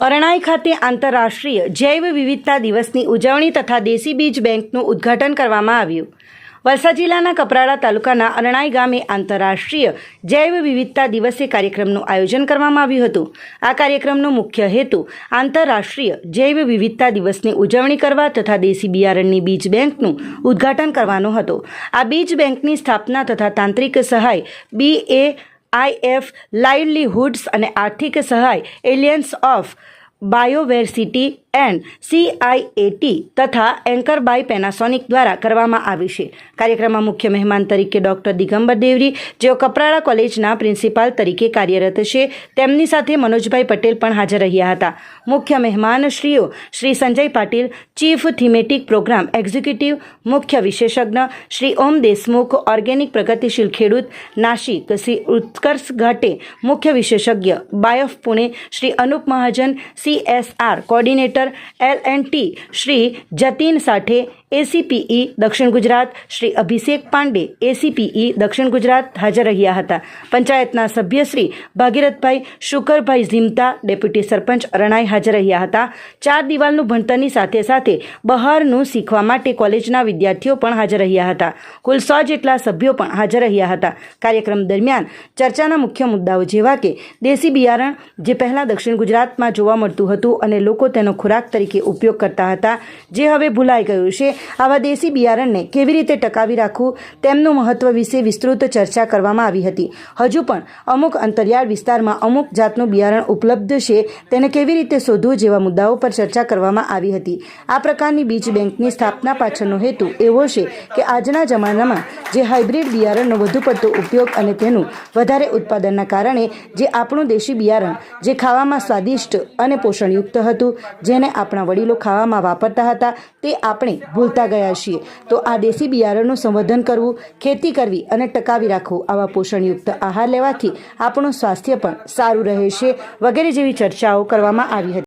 અરણાઈ ખાતે આંતરરાષ્ટ્રીય જૈવ વિવિધતા દિવસની ઉજવણી તથા દેશી બીજ બેંકનું ઉદ્ઘાટન કરવામાં આવ્યું. વલસાડ જિલ્લાના કપરાડા તાલુકાના અરણાઈ ગામે આંતરરાષ્ટ્રીય જૈવ વિવિધતા દિવસે કાર્યક્રમનું આયોજન કરવામાં આવ્યું હતું. આ કાર્યક્રમનો મુખ્ય હેતુ આંતરરાષ્ટ્રીય જૈવ વિવિધતા દિવસની ઉજવણી કરવા તથા દેશી બિયારણની બીજ બેંકનું ઉદ્ઘાટન કરવાનો હતો. આ બીજ બેંકની સ્થાપના તથા તાંત્રિક સહાય બી એ આઈએફ લાઇવલીહુડ્સ અને આર્થિક સહાય alliance of Bioversity and CIAT તથા એન્કર બાય પેનાસોનિક દ્વારા કરવામાં આવી છે. કાર્યક્રમમાં મુખ્ય મહેમાન તરીકે ડોક્ટર દિગંબર દેવરી, જેઓ કપરાડા કોલેજના પ્રિન્સિપાલ તરીકે કાર્યરત છે, તેમની સાથે મનોજભાઈ પટેલ પણ હાજર રહ્યા હતા. મુખ્ય મહેમાનશ્રીઓ Shri Sanjay Patil, chief thematic program executive, મુખ્ય વિશેષજ્ઞ શ્રી ઓમ દેશમુખ, ઓર્ગેનિક પ્રગતિશીલ ખેડૂત નાશિક શ્રી ઉત્કર્ષ ઘાટે, મુખ્ય વિશેષજ્ઞ BAIF Pune Shri Anup Mahajan CSR coordinator L and T Shri Jatin Sathe ACPE દક્ષિણ ગુજરાત શ્રી અભિષેક પાંડે એસીપીઈ દક્ષિણ ગુજરાત હાજર રહ્યા હતા. પંચાયતના સભ્ય શ્રી ભાગીરથભાઈ શુકરભાઈ ઝીમતા ડેપ્યુટી સરપંચ અરણાઈ હાજર રહ્યા હતા. ચાર દિવાલનું ભણતરની સાથે સાથે બહારનું શીખવા માટે કોલેજના વિદ્યાર્થીઓ પણ હાજર રહ્યા હતા. કુલ સો જેટલા સભ્યો પણ હાજર રહ્યા હતા. કાર્યક્રમ દરમિયાન ચર્ચાના મુખ્ય મુદ્દાઓ જેવા કે દેશી બિયારણ, જે પહેલાં દક્ષિણ ગુજરાતમાં જોવા મળતું હતું અને લોકો તેનો ખોરાક તરીકે ઉપયોગ કરતા હતા, જે હવે ભૂલાઈ ગયું છે આવા દેશી બિયારણને કેવી રીતે ટકાવી રાખવું તેમનું મહત્વ વિશે વિસ્તૃત ચર્ચા કરવામાં આવી હતી. હજુ પણ અમુક અંતરિયાળ વિસ્તારમાં અમુક જાતનું બિયારણ ઉપલબ્ધ છે, તેને કેવી રીતે શોધવું જેવા મુદ્દાઓ પર ચર્ચા કરવામાં આવી હતી. આ પ્રકારની બીજ બેંકની સ્થાપના પાછળનો હેતુ એવો છે કે આજના જમાનામાં જે હાઇબ્રિડ બિયારણનો વધુ પડતો ઉપયોગ અને તેનું વધારે ઉત્પાદનના કારણે જે આપણું દેશી બિયારણ, જે ખાવામાં સ્વાદિષ્ટ અને પોષણયુક્ત હતું, જેને આપણા વડીલો ખાવામાં વાપરતા હતા, તે આપણે ભૂલતા ગયા છીએ. તો આ દેશી બિયારણનું સંવર્ધન કરવું, ખેતી કરવી અને ટકાવી રાખવું આવા પોષણયુક્ત આહાર લેવાથી આપણું સ્વાસ્થ્ય પણ સારું રહે છે વગેરે જેવી ચર્ચાઓ કરવામાં આવી હતી.